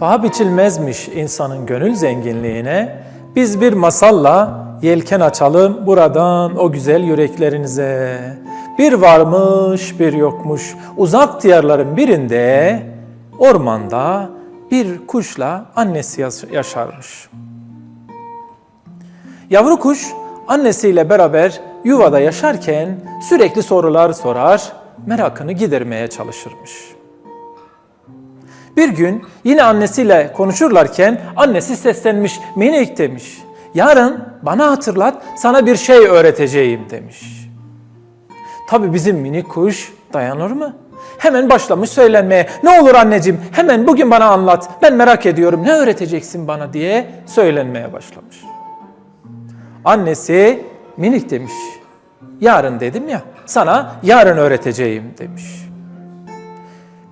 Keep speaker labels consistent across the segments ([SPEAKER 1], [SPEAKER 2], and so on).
[SPEAKER 1] Paha biçilmezmiş insanın gönül zenginliğine. Biz bir masalla yelken açalım buradan o güzel yüreklerinize. Bir varmış bir yokmuş uzak diyarların birinde ormanda bir kuşla annesi yaş- yaşarmış. Yavru kuş annesiyle beraber yuvada yaşarken sürekli sorular sorar, merakını gidermeye çalışırmış. Bir gün yine annesiyle konuşurlarken annesi seslenmiş, minik demiş. Yarın bana hatırlat, sana bir şey öğreteceğim demiş. Tabii bizim minik kuş dayanır mı? Hemen başlamış söylenmeye. Ne olur anneciğim hemen bugün bana anlat. Ben merak ediyorum ne öğreteceksin bana diye söylenmeye başlamış. Annesi minik demiş. Yarın dedim ya sana yarın öğreteceğim demiş.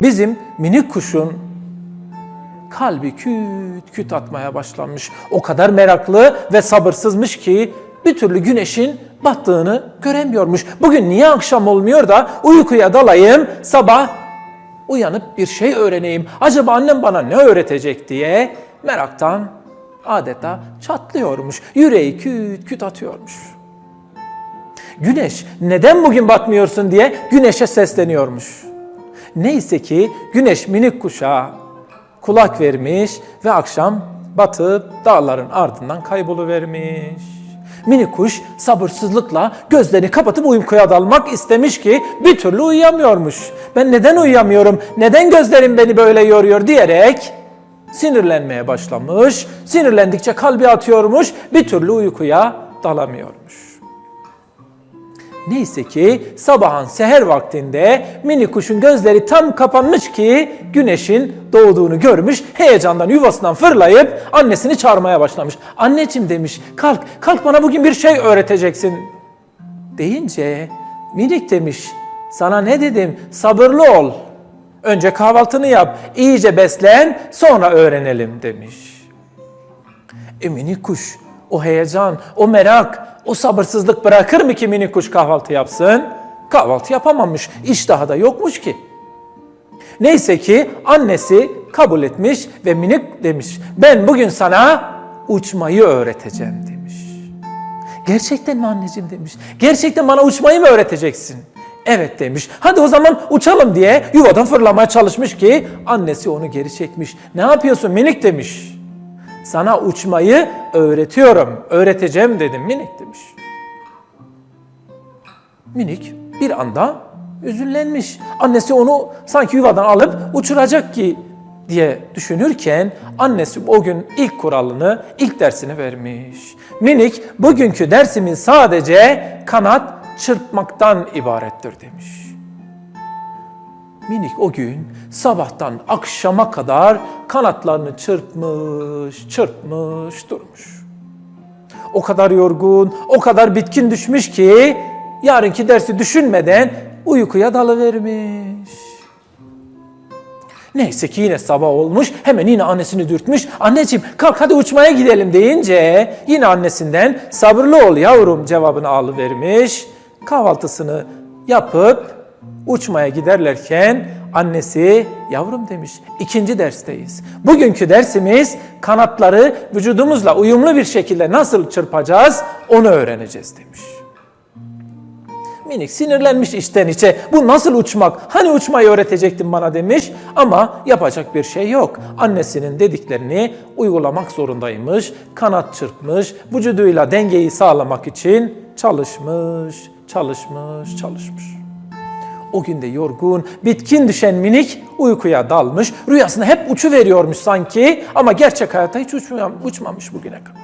[SPEAKER 1] Bizim minik kuşun kalbi küt küt atmaya başlamış. O kadar meraklı ve sabırsızmış ki bir türlü güneşin battığını göremiyormuş. Bugün niye akşam olmuyor da uykuya dalayım, sabah uyanıp bir şey öğreneyim. Acaba annem bana ne öğretecek diye meraktan adeta çatlıyormuş. Yüreği küt küt atıyormuş. Güneş neden bugün batmıyorsun diye güneşe sesleniyormuş. Neyse ki güneş minik kuşa kulak vermiş ve akşam batıp dağların ardından kayboluvermiş. Minik kuş sabırsızlıkla gözlerini kapatıp uykuya dalmak istemiş ki bir türlü uyuyamıyormuş. Ben neden uyuyamıyorum, neden gözlerim beni böyle yoruyor diyerek sinirlenmeye başlamış. Sinirlendikçe kalbi atıyormuş, bir türlü uykuya dalamıyormuş. Neyse ki sabahın seher vaktinde mini kuşun gözleri tam kapanmış ki güneşin doğduğunu görmüş. Heyecandan yuvasından fırlayıp annesini çağırmaya başlamış. Anneciğim demiş kalk kalk bana bugün bir şey öğreteceksin. Deyince minik demiş sana ne dedim sabırlı ol. Önce kahvaltını yap iyice beslen sonra öğrenelim demiş. E minik kuş o heyecan, o merak, o sabırsızlık bırakır mı ki minik kuş kahvaltı yapsın? Kahvaltı yapamamış, iştahı da yokmuş ki. Neyse ki annesi kabul etmiş ve minik demiş, ben bugün sana uçmayı öğreteceğim demiş. Gerçekten mi anneciğim demiş, gerçekten bana uçmayı mı öğreteceksin? Evet demiş. Hadi o zaman uçalım diye yuvadan fırlamaya çalışmış ki annesi onu geri çekmiş. Ne yapıyorsun minik demiş. Sana uçmayı öğretiyorum, öğreteceğim dedim minik demiş. Minik bir anda üzünlenmiş. Annesi onu sanki yuvadan alıp uçuracak ki diye düşünürken annesi o gün ilk kuralını, ilk dersini vermiş. Minik bugünkü dersimin sadece kanat çırpmaktan ibarettir demiş. Minik o gün sabahtan akşama kadar kanatlarını çırpmış, çırpmış durmuş. O kadar yorgun, o kadar bitkin düşmüş ki yarınki dersi düşünmeden uykuya dalıvermiş. Neyse ki yine sabah olmuş, hemen yine annesini dürtmüş. Anneciğim kalk hadi uçmaya gidelim deyince yine annesinden sabırlı ol yavrum cevabını alıvermiş. Kahvaltısını yapıp uçmaya giderlerken annesi yavrum demiş ikinci dersteyiz. Bugünkü dersimiz kanatları vücudumuzla uyumlu bir şekilde nasıl çırpacağız onu öğreneceğiz demiş. Minik sinirlenmiş içten içe. Bu nasıl uçmak? Hani uçmayı öğretecektin bana demiş. Ama yapacak bir şey yok. Annesinin dediklerini uygulamak zorundaymış. Kanat çırpmış. Vücuduyla dengeyi sağlamak için çalışmış, çalışmış, çalışmış. O gün de yorgun, bitkin düşen minik uykuya dalmış. Rüyasında hep uçu veriyormuş sanki ama gerçek hayatta hiç uçmamış, uçmamış bugüne kadar.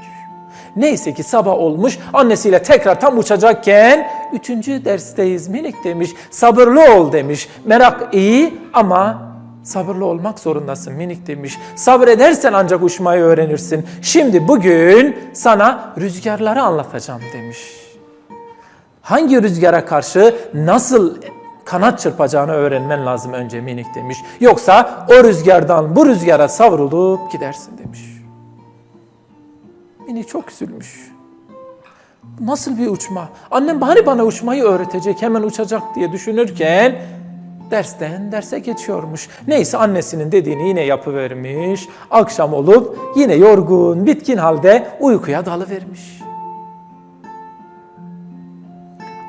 [SPEAKER 1] Neyse ki sabah olmuş, annesiyle tekrar tam uçacakken üçüncü dersteyiz minik demiş, sabırlı ol demiş. Merak iyi ama sabırlı olmak zorundasın minik demiş. Sabredersen ancak uçmayı öğrenirsin. Şimdi bugün sana rüzgarları anlatacağım demiş. Hangi rüzgara karşı nasıl kanat çırpacağını öğrenmen lazım önce minik demiş. Yoksa o rüzgardan bu rüzgara savrulup gidersin demiş. Minik çok üzülmüş. Nasıl bir uçma? Annem hani bana uçmayı öğretecek, hemen uçacak diye düşünürken dersten derse geçiyormuş. Neyse annesinin dediğini yine yapıvermiş. Akşam olup yine yorgun, bitkin halde uykuya dalıvermiş.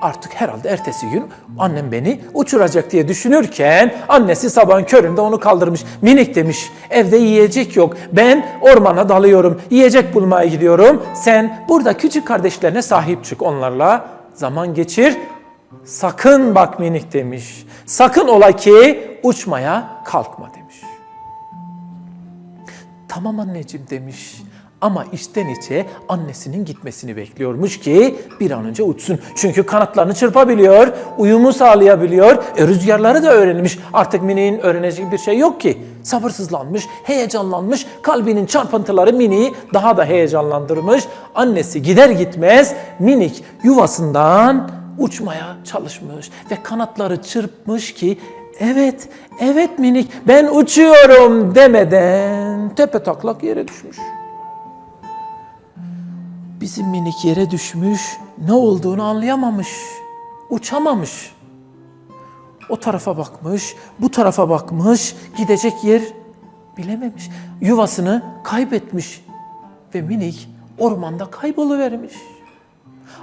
[SPEAKER 1] Artık herhalde ertesi gün annem beni uçuracak diye düşünürken annesi sabahın köründe onu kaldırmış. Minik demiş evde yiyecek yok. Ben ormana dalıyorum. Yiyecek bulmaya gidiyorum. Sen burada küçük kardeşlerine sahip çık onlarla. Zaman geçir. Sakın bak minik demiş. Sakın ola ki uçmaya kalkma demiş. Tamam anneciğim demiş. Ama içten içe annesinin gitmesini bekliyormuş ki bir an önce uçsun. Çünkü kanatlarını çırpabiliyor, uyumu sağlayabiliyor. E, rüzgarları da öğrenmiş. Artık Mini'nin öğrenecek bir şey yok ki. Sabırsızlanmış, heyecanlanmış. Kalbinin çarpıntıları Mini'yi daha da heyecanlandırmış. Annesi gider gitmez minik yuvasından uçmaya çalışmış ve kanatları çırpmış ki evet, evet minik ben uçuyorum demeden tepe taklak yere düşmüş. Bizim minik yere düşmüş, ne olduğunu anlayamamış, uçamamış. O tarafa bakmış, bu tarafa bakmış, gidecek yer bilememiş. Yuvasını kaybetmiş ve minik ormanda kayboluvermiş.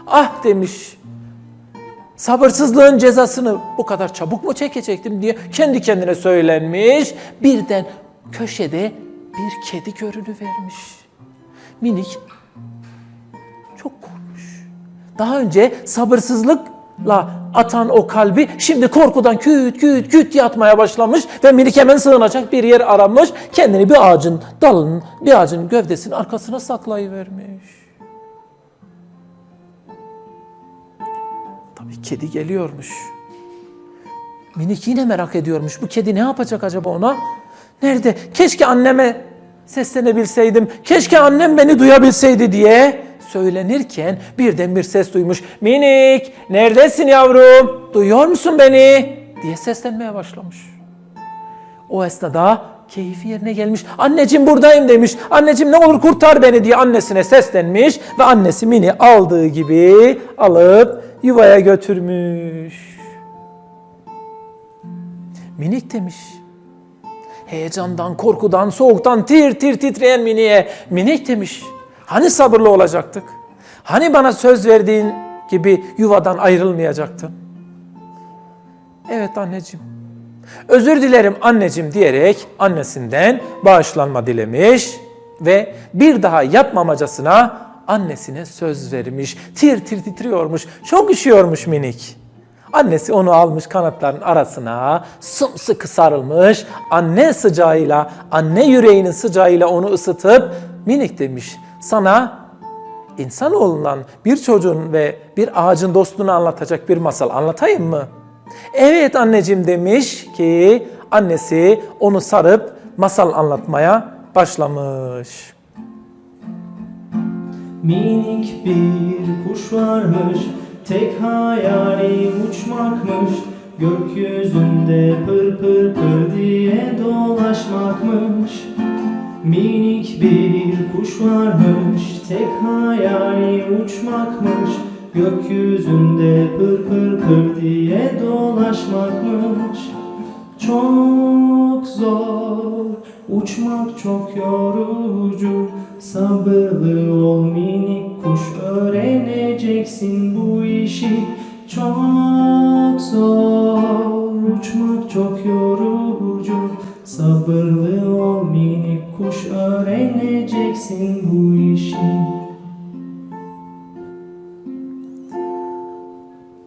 [SPEAKER 1] Ah demiş, sabırsızlığın cezasını bu kadar çabuk mu çekecektim diye kendi kendine söylenmiş. Birden köşede bir kedi görünüvermiş. Minik çok korkmuş. Daha önce sabırsızlıkla atan o kalbi şimdi korkudan küt küt küt yatmaya başlamış ve minik hemen sığınacak bir yer aramış. Kendini bir ağacın dalının, bir ağacın gövdesinin arkasına saklayıvermiş. Tabii kedi geliyormuş. Minik yine merak ediyormuş. Bu kedi ne yapacak acaba ona? Nerede? Keşke anneme seslenebilseydim. Keşke annem beni duyabilseydi diye söylenirken birden bir ses duymuş. Minik neredesin yavrum? Duyuyor musun beni? diye seslenmeye başlamış. O esnada keyfi yerine gelmiş. Anneciğim buradayım demiş. Anneciğim ne olur kurtar beni diye annesine seslenmiş ve annesi Mini aldığı gibi alıp yuvaya götürmüş. Minik demiş. Heyecandan, korkudan, soğuktan tir tir titreyen Mini'ye minik demiş. Hani sabırlı olacaktık? Hani bana söz verdiğin gibi yuvadan ayrılmayacaktın? Evet anneciğim. Özür dilerim anneciğim diyerek annesinden bağışlanma dilemiş ve bir daha yapmamacasına annesine söz vermiş. Tir tir titriyormuş. Çok üşüyormuş minik. Annesi onu almış kanatların arasına, sımsıkı sarılmış, anne sıcağıyla, anne yüreğinin sıcağıyla onu ısıtıp minik demiş. Sana insanoğlundan bir çocuğun ve bir ağacın dostluğunu anlatacak bir masal anlatayım mı? Evet anneciğim demiş ki annesi onu sarıp masal anlatmaya başlamış.
[SPEAKER 2] Minik bir kuş varmış, tek hayali uçmakmış. Gökyüzünde pır pır pır diye dolaşmakmış. Minik bir kuş varmış, tek hayali uçmakmış. Gökyüzünde pır pır pır diye dolaşmakmış. Çok zor, uçmak çok yorucu Sabırlı ol minik kuş, öğreneceksin bu işi Çok zor, uçmak çok yorucu Sabırlı ol öğreneceksin bu işi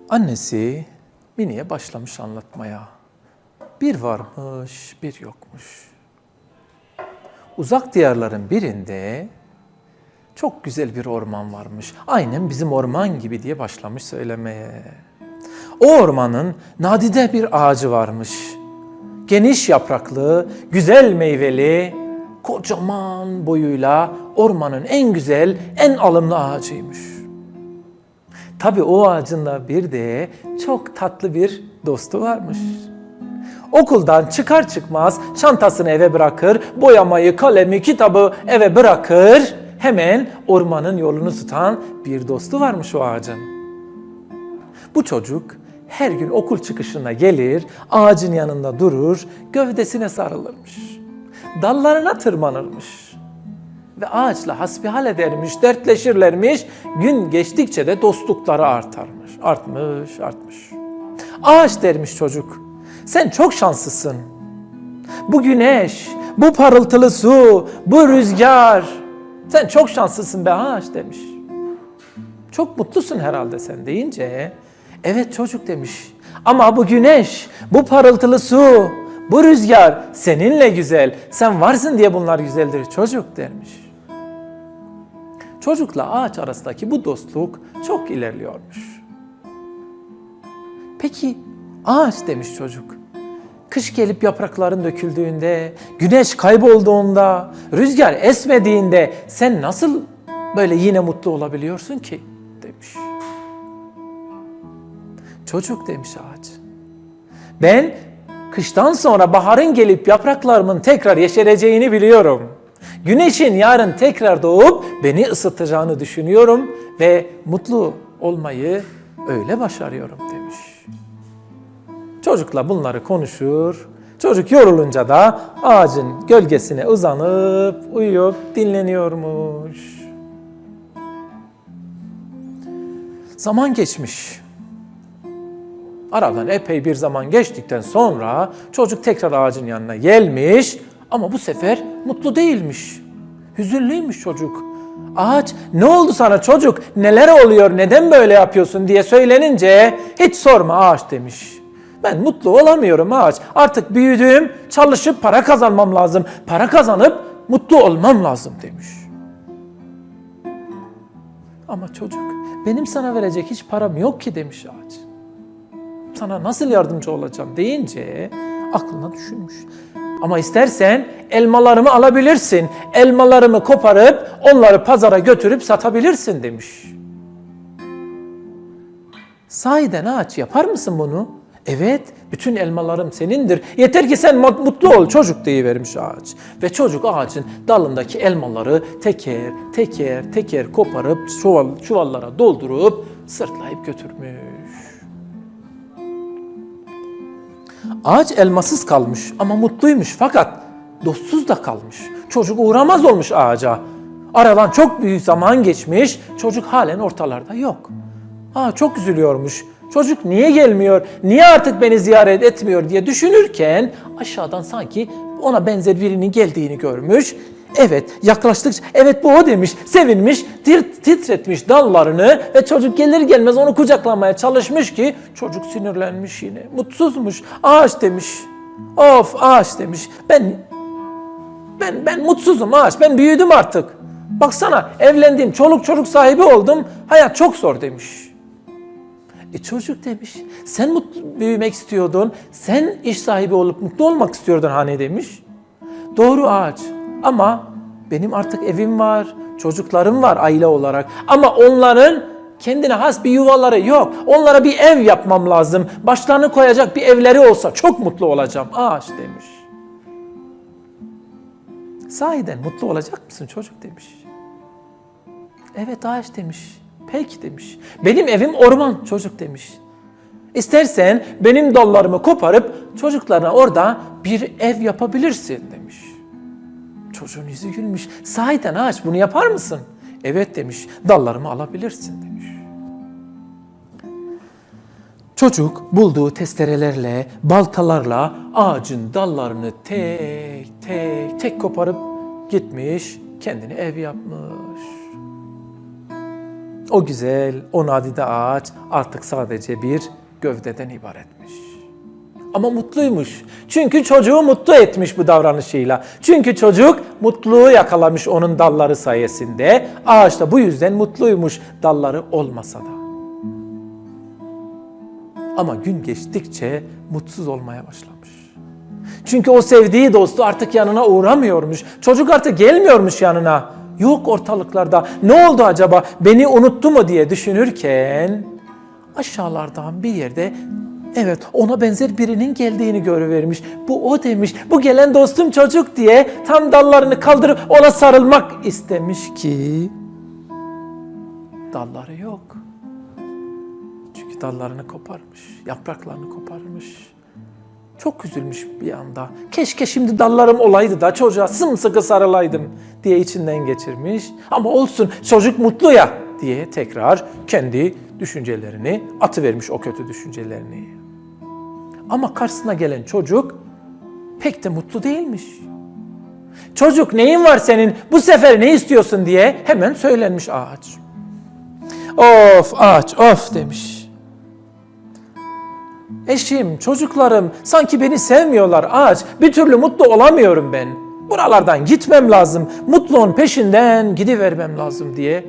[SPEAKER 1] Annesi Mini'ye başlamış anlatmaya. Bir varmış, bir yokmuş. Uzak diyarların birinde çok güzel bir orman varmış. Aynen bizim orman gibi diye başlamış söylemeye. O ormanın nadide bir ağacı varmış. Geniş yapraklı, güzel meyveli, kocaman boyuyla ormanın en güzel, en alımlı ağacıymış. Tabii o ağacın da bir de çok tatlı bir dostu varmış. Okuldan çıkar çıkmaz çantasını eve bırakır, boyamayı, kalemi, kitabı eve bırakır. Hemen ormanın yolunu tutan bir dostu varmış o ağacın. Bu çocuk her gün okul çıkışına gelir, ağacın yanında durur, gövdesine sarılırmış. Dallarına tırmanırmış. Ve ağaçla hasbihal edermiş, dertleşirlermiş. Gün geçtikçe de dostlukları artarmış. Artmış, artmış. Ağaç dermiş çocuk. Sen çok şanslısın. Bu güneş, bu parıltılı su, bu rüzgar. Sen çok şanslısın be ağaç demiş. Çok mutlusun herhalde sen deyince. Evet çocuk demiş. Ama bu güneş, bu parıltılı su, bu rüzgar seninle güzel. Sen varsın diye bunlar güzeldir çocuk dermiş. Çocukla ağaç arasındaki bu dostluk çok ilerliyormuş. Peki ağaç demiş çocuk. Kış gelip yaprakların döküldüğünde, güneş kaybolduğunda, rüzgar esmediğinde sen nasıl böyle yine mutlu olabiliyorsun ki? demiş. Çocuk demiş ağaç. Ben kıştan sonra baharın gelip yapraklarımın tekrar yeşereceğini biliyorum. Güneşin yarın tekrar doğup beni ısıtacağını düşünüyorum ve mutlu olmayı öyle başarıyorum demiş. Çocukla bunları konuşur. Çocuk yorulunca da ağacın gölgesine uzanıp uyuyup dinleniyormuş. Zaman geçmiş. Aradan epey bir zaman geçtikten sonra çocuk tekrar ağacın yanına gelmiş ama bu sefer mutlu değilmiş. Hüzünlüymüş çocuk. Ağaç ne oldu sana çocuk neler oluyor neden böyle yapıyorsun diye söylenince hiç sorma ağaç demiş. Ben mutlu olamıyorum ağaç. Artık büyüdüm, çalışıp para kazanmam lazım. Para kazanıp mutlu olmam lazım demiş. Ama çocuk benim sana verecek hiç param yok ki demiş ağaç. Sana nasıl yardımcı olacağım deyince aklına düşünmüş. Ama istersen elmalarımı alabilirsin. Elmalarımı koparıp onları pazara götürüp satabilirsin demiş. Sahiden ağaç yapar mısın bunu? Evet, bütün elmalarım senindir. Yeter ki sen mut- mutlu ol çocuk deyivermiş ağaç. Ve çocuk ağacın dalındaki elmaları teker teker teker koparıp çuval, çuvallara doldurup sırtlayıp götürmüş. Ağaç elmasız kalmış ama mutluymuş fakat dostsuz da kalmış. Çocuk uğramaz olmuş ağaca. Aradan çok büyük zaman geçmiş, çocuk halen ortalarda yok. Aa, çok üzülüyormuş. Çocuk niye gelmiyor, niye artık beni ziyaret etmiyor diye düşünürken aşağıdan sanki ona benzer birinin geldiğini görmüş. Evet yaklaştıkça evet bu o demiş, sevinmiş, titretmiş dallarını ve çocuk gelir gelmez onu kucaklamaya çalışmış ki çocuk sinirlenmiş yine. Mutsuzmuş. Ağaç demiş. Of ağaç demiş. Ben ben ben mutsuzum ağaç. Ben büyüdüm artık. Baksana evlendim, çoluk çocuk sahibi oldum. Hayat çok zor demiş. E çocuk demiş. Sen mutlu büyümek istiyordun. Sen iş sahibi olup mutlu olmak istiyordun hani demiş. Doğru ağaç. Ama benim artık evim var, çocuklarım var aile olarak. Ama onların kendine has bir yuvaları yok. Onlara bir ev yapmam lazım. Başlarını koyacak bir evleri olsa çok mutlu olacağım ağaç demiş. Sahiden mutlu olacak mısın çocuk demiş. Evet ağaç demiş. Peki demiş. Benim evim orman çocuk demiş. İstersen benim dallarımı koparıp çocuklarına orada bir ev yapabilirsin demiş. Çocuğun yüzü gülmüş. Sahiden ağaç bunu yapar mısın? Evet demiş. Dallarımı alabilirsin demiş. Çocuk bulduğu testerelerle, baltalarla ağacın dallarını tek tek tek koparıp gitmiş, kendine ev yapmış. O güzel, o nadide ağaç artık sadece bir gövdeden ibaretmiş. Ama mutluymuş. Çünkü çocuğu mutlu etmiş bu davranışıyla. Çünkü çocuk mutluluğu yakalamış onun dalları sayesinde. Ağaç da bu yüzden mutluymuş dalları olmasa da. Ama gün geçtikçe mutsuz olmaya başlamış. Çünkü o sevdiği dostu artık yanına uğramıyormuş. Çocuk artık gelmiyormuş yanına. Yok ortalıklarda. Ne oldu acaba? Beni unuttu mu diye düşünürken aşağılardan bir yerde evet ona benzer birinin geldiğini görüvermiş. Bu o demiş. Bu gelen dostum çocuk diye tam dallarını kaldırıp ona sarılmak istemiş ki dalları yok. Çünkü dallarını koparmış, yapraklarını koparmış. Çok üzülmüş bir anda. Keşke şimdi dallarım olaydı da çocuğa sımsıkı sarılaydım diye içinden geçirmiş. Ama olsun çocuk mutlu ya diye tekrar kendi düşüncelerini atıvermiş o kötü düşüncelerini. Ama karşısına gelen çocuk pek de mutlu değilmiş. Çocuk neyin var senin bu sefer ne istiyorsun diye hemen söylenmiş ağaç. Of ağaç of demiş. Eşim, çocuklarım sanki beni sevmiyorlar ağaç. Bir türlü mutlu olamıyorum ben. Buralardan gitmem lazım. Mutluğun peşinden gidivermem lazım diye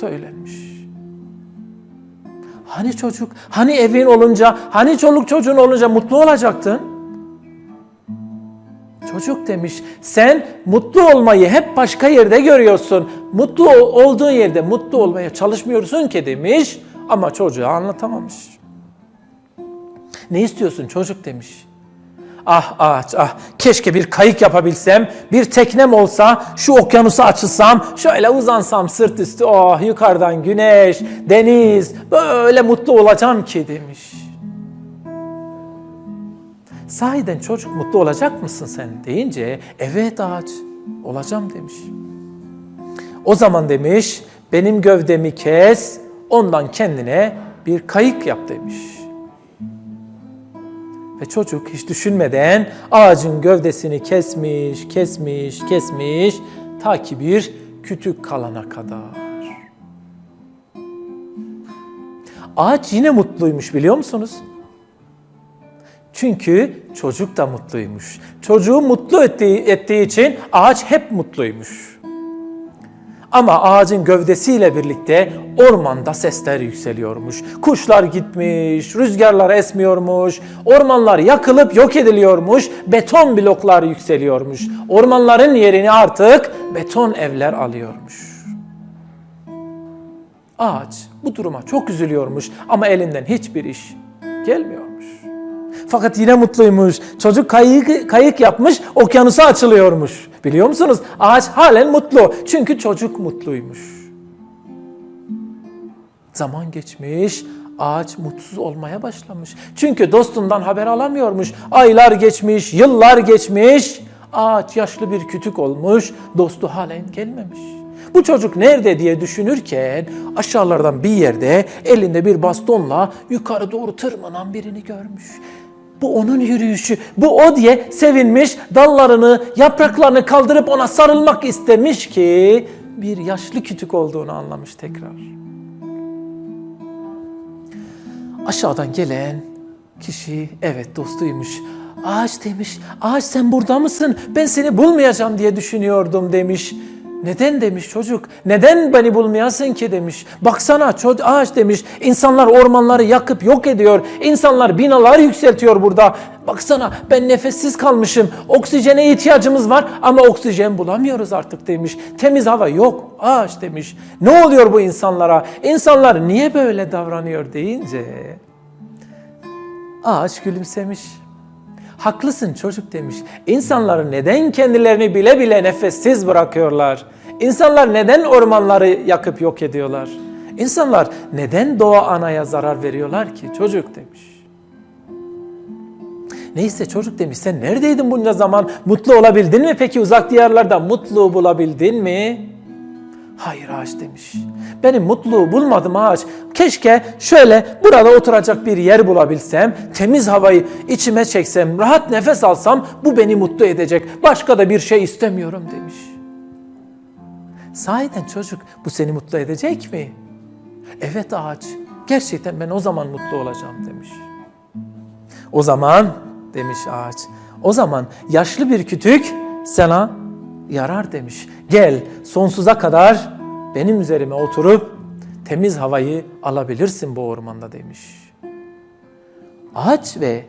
[SPEAKER 1] söylenmiş. Hani çocuk, hani evin olunca, hani çoluk çocuğun olunca mutlu olacaktın? Çocuk demiş, sen mutlu olmayı hep başka yerde görüyorsun. Mutlu ol- olduğun yerde mutlu olmaya çalışmıyorsun ki demiş. Ama çocuğa anlatamamış. Ne istiyorsun çocuk demiş. Ah ağaç ah keşke bir kayık yapabilsem, bir teknem olsa, şu okyanusa açılsam, şöyle uzansam sırt üstü oh yukarıdan güneş, deniz böyle mutlu olacağım ki demiş. Sahiden çocuk mutlu olacak mısın sen deyince evet ağaç olacağım demiş. O zaman demiş benim gövdemi kes ondan kendine bir kayık yap demiş. Ve çocuk hiç düşünmeden ağacın gövdesini kesmiş, kesmiş, kesmiş ta ki bir kütük kalana kadar. Ağaç yine mutluymuş biliyor musunuz? Çünkü çocuk da mutluymuş. Çocuğu mutlu ettiği, ettiği için ağaç hep mutluymuş. Ama ağacın gövdesiyle birlikte ormanda sesler yükseliyormuş. Kuşlar gitmiş, rüzgarlar esmiyormuş, ormanlar yakılıp yok ediliyormuş, beton bloklar yükseliyormuş. Ormanların yerini artık beton evler alıyormuş. Ağaç bu duruma çok üzülüyormuş ama elinden hiçbir iş gelmiyormuş. Fakat yine mutluymuş. Çocuk kayık, kayık yapmış, okyanusa açılıyormuş. Biliyor musunuz? Ağaç halen mutlu. Çünkü çocuk mutluymuş. Zaman geçmiş, ağaç mutsuz olmaya başlamış. Çünkü dostundan haber alamıyormuş. Aylar geçmiş, yıllar geçmiş. Ağaç yaşlı bir kütük olmuş, dostu halen gelmemiş. Bu çocuk nerede diye düşünürken aşağılardan bir yerde elinde bir bastonla yukarı doğru tırmanan birini görmüş. Bu onun yürüyüşü, bu o diye sevinmiş, dallarını, yapraklarını kaldırıp ona sarılmak istemiş ki bir yaşlı kütük olduğunu anlamış tekrar. Aşağıdan gelen kişi evet dostuymuş. Ağaç demiş, ağaç sen burada mısın? Ben seni bulmayacağım diye düşünüyordum demiş. Neden demiş çocuk? Neden beni bulmayasın ki demiş. Baksana ağaç demiş. İnsanlar ormanları yakıp yok ediyor. İnsanlar binalar yükseltiyor burada. Baksana ben nefessiz kalmışım. Oksijene ihtiyacımız var ama oksijen bulamıyoruz artık demiş. Temiz hava yok ağaç demiş. Ne oluyor bu insanlara? İnsanlar niye böyle davranıyor deyince ağaç gülümsemiş. Haklısın çocuk demiş. İnsanlar neden kendilerini bile bile nefessiz bırakıyorlar? İnsanlar neden ormanları yakıp yok ediyorlar? İnsanlar neden doğa anaya zarar veriyorlar ki? Çocuk demiş. Neyse çocuk demiş sen neredeydin bunca zaman? Mutlu olabildin mi peki uzak diyarlarda mutlu bulabildin mi? Hayır ağaç demiş. Benim mutluluğu bulmadım ağaç. Keşke şöyle burada oturacak bir yer bulabilsem, temiz havayı içime çeksem, rahat nefes alsam bu beni mutlu edecek. Başka da bir şey istemiyorum demiş. Sahiden çocuk bu seni mutlu edecek mi? Evet ağaç. Gerçekten ben o zaman mutlu olacağım demiş. O zaman demiş ağaç. O zaman yaşlı bir kütük sana yarar demiş. Gel sonsuza kadar benim üzerime oturup temiz havayı alabilirsin bu ormanda demiş. Ağaç ve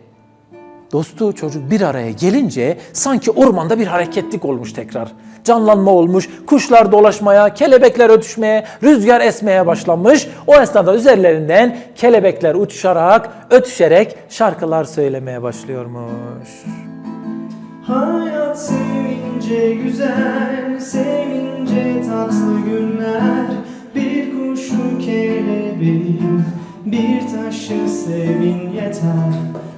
[SPEAKER 1] dostu çocuk bir araya gelince sanki ormanda bir hareketlik olmuş tekrar. Canlanma olmuş, kuşlar dolaşmaya, kelebekler ötüşmeye, rüzgar esmeye başlamış. O esnada üzerlerinden kelebekler uçuşarak, ötüşerek şarkılar söylemeye başlıyormuş.
[SPEAKER 2] Hayat sevince güzel, sevince tatlı günler. Bir kuşu kelebeğin Bir taşı sevin yeter.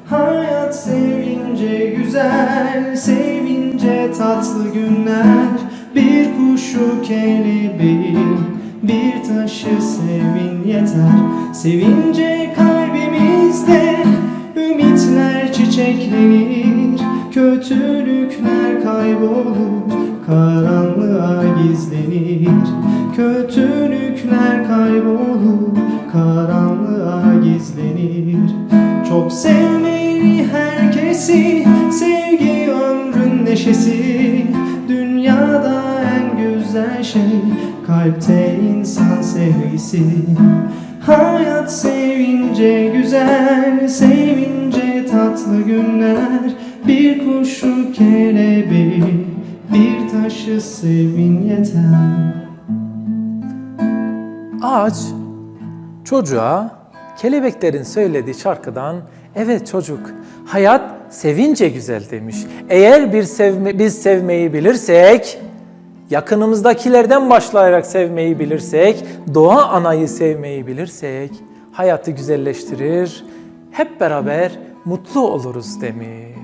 [SPEAKER 2] Hayat sevince güzel Sevince tatlı günler. Bir kuşu kelebeği Bir taşı sevin yeter. Sevince kalbimizde Ümitler çiçeklenir Kötülükler kaybolur. Karanlığa
[SPEAKER 1] Ağaç çocuğa kelebeklerin söylediği şarkıdan evet çocuk hayat sevince güzel demiş. Eğer bir sevme, biz sevmeyi bilirsek yakınımızdakilerden başlayarak sevmeyi bilirsek, doğa anayı sevmeyi bilirsek hayatı güzelleştirir. Hep beraber mutlu oluruz demiş.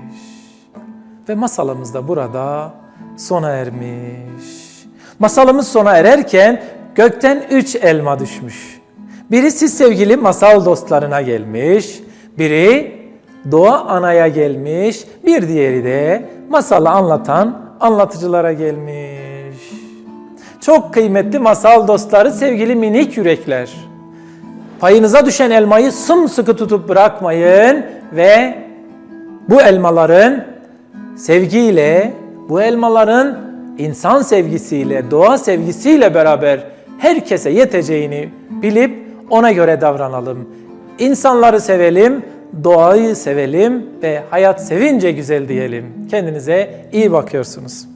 [SPEAKER 1] Ve masalımız da burada sona ermiş. Masalımız sona ererken gökten üç elma düşmüş. Birisi sevgili masal dostlarına gelmiş, biri doğa anaya gelmiş, bir diğeri de masalı anlatan anlatıcılara gelmiş. Çok kıymetli masal dostları sevgili minik yürekler. Payınıza düşen elmayı sımsıkı tutup bırakmayın ve bu elmaların sevgiyle, bu elmaların insan sevgisiyle, doğa sevgisiyle beraber herkese yeteceğini bilip ona göre davranalım. İnsanları sevelim, doğayı sevelim ve hayat sevince güzel diyelim. Kendinize iyi bakıyorsunuz.